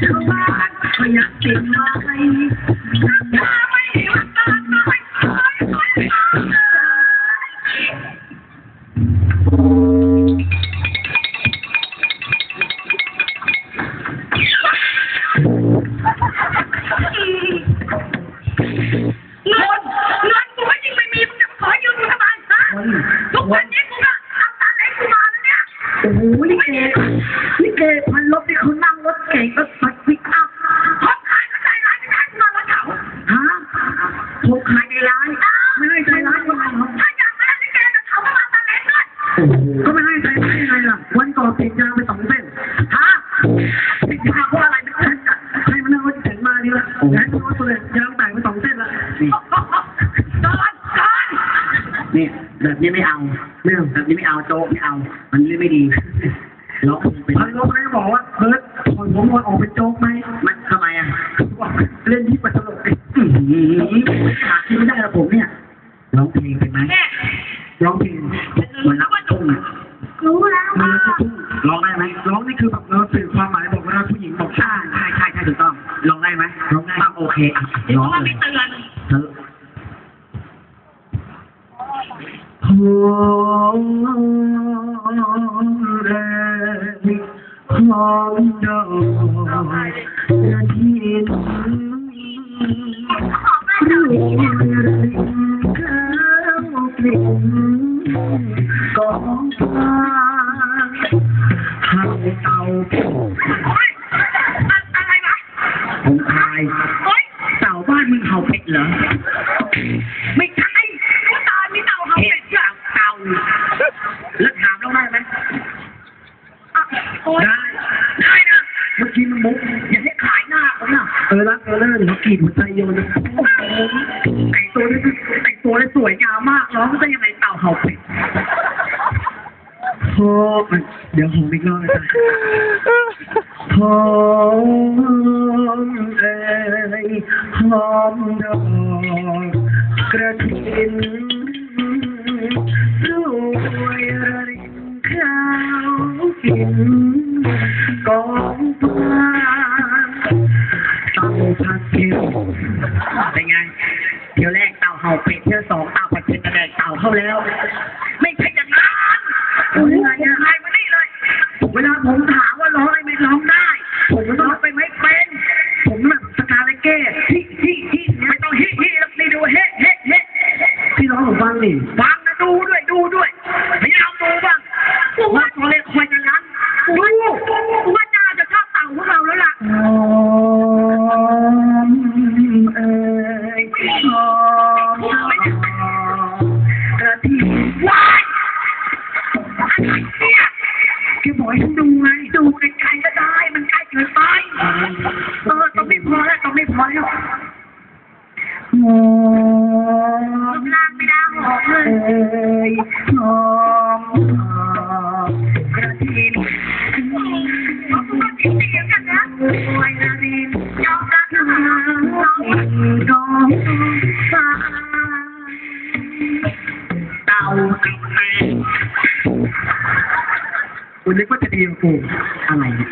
กับชาวบ้านก็อยากเก็บไว้ถ้าไม่ว่าตาน้อยคอยคยเงินเงินกูก็ยิ่งไม่มีมึงจะมาขอยืมกูทำไมฮะทุกวันนี้กูก็เอาตังค์ให้กูมาแล้วเนี่ย โอ้โหลิเกลิเกพันรถที่เขานั่งรถเก่งรถ ในร้านไม่ให้ใจร้ายยังไงครับถ้าอยากมาเล่นลิเกกับเขาก็มาตาเล่นด้วยโอ้โหก็ไม่ให้ใจร้ายยังไงล่ะ วันก่อนติดยาไปสองเส้นฮะติดยาเพราะอะไรไม่รู้จักใครมันเอาเข็นมาดีละแอนตัวเลยยางแตกไปสองเส้นละนี่ตอนตอนนี่แบบนี้ไม่เอาไม่เอาแบบนี้ไม่เอาโจ๊กไม่เอา มันเล่นไม่ดีล็อกเป็นพันลบเลยบอกว่าเบิร์ดถอนผมวันออกเป็นโจ๊กไหมมันทำไมอะเล่นที่ปัตลกหา ที่ไม่ได้ละผมเนี่ยร้องเพลงเป็นไหมแม่ร้องเพลงมันรักทุ่งอะรู้แล้วมันว่ารักทุ่งร้องได้ไหมร้องนี่คือแบบเราสื่อความหมายบอกว่าผู้หญิงบอกใช่ใช่ใช่ใช่ถูกต้องร้องได้ไหมร้องได้โอเคอะเพร้องราะว่าเลไม่ยเตือนเธอหอ กองฟ้าให้เตาผมโอ๊ยอะไรวะผมทายเต่าบ้านมึงเห่าเป็ดเหรอ ไม่ใช่กูตายมีเต่าเขาเห็เป็ดเชื่อเต่าแล้วถามเราได้ไหมได้ ได้นะ เมื่อกี้มันมุกอย่าให้ขายหน้าผมนะเออรักเออเลิศเขากรีดหัวใจโยนแต่งตัวได้แต่งตัวได้สวยงามมากร้องได้ยังไง เต่าเห่าเป็ดพอเดี๋ยวผมอีกรอบนะจ๊ะหอมเอ่ยหอมดอกกระถินรวยรินข้าวกินกองฟ้าเต่าผัดเผ็ดเป็นไงเที่ยวแรกเต่าเห่าเป็ดเที่ยวสองเต่าผัดเผ็ดกระแดก เต่าเข้าแล้ว ไม่ใช่อย่างนั้นโอ้ยไงอะใครมานี่เลย เวลาผมถามว่าร้องอะไรไม่ร้องได้ ผมก็ร้องไปไม่เป็น ผมแบบสกาเลเก้ฮิฮิฮิไม่ต้องฮิฮิแล้วนี่ดูเฮ้เฮ้เฮ้พี่ร้องผมฟังดิฟังนะดูด้วยดูด้วยพยายามดูบ้างกูว่าตัวเล็กคว แกบอกให้ฉันดูไง ดูไกลๆก็ได้ มันใกล้เกินไป เออต้องไม่พอแล้วต้องไม่พอแล้วหอรูมปร่างไม่ได้หอมเลเอ่ยยหอมกระถิ่นเขาพูดจริงๆกันนะโอ้ยนารินยอมรับนะเรากองฟ้าเต่าเอาแตง คุณนึกว่าจะดีกว่ากูอะไรเนี่ย